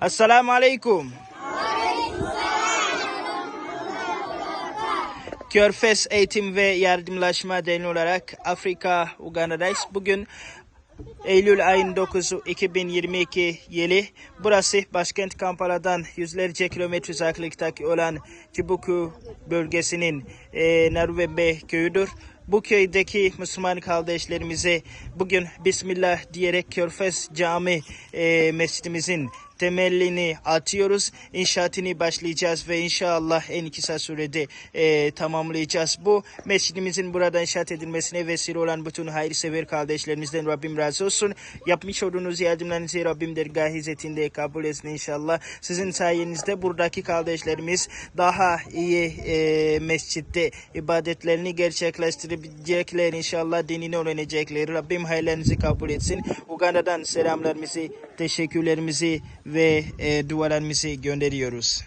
Assalamu alaikum. Körfez Eğitim ve Yardımlaşma Derneği olarak Afrika Uganda'dayız. Bugün Eylül ayın 9'u 2022 yılı. Burası başkent Kampala'dan yüzlerce kilometre uzaklıktaki olan Cibuku bölgesinin e, Naruvembe köyüdür. Bu köydeki Müslüman kardeşlerimize bugün Bismillah diyerek Körfez Cami e, mescidimizin temelini atıyoruz. İnşaatını başlayacağız ve inşallah en kısa sürede e, tamamlayacağız. Bu mescidimizin burada inşaat edilmesine vesile olan bütün hayırsever kardeşlerimizden Rabbim razı olsun. Yapmış olduğunuz yardımlarınızı Rabbim dergah hizmetinde kabul etsin inşallah. Sizin sayenizde buradaki kardeşlerimiz daha iyi e, mescitte ibadetlerini gerçekleştirebilecekler inşallah dinini öğrenecekler. Rabbim hayırlarınızı kabul etsin. Uganda'dan selamlarımızı, teşekkürlerimizi ve e, dualarımızı gönderiyoruz.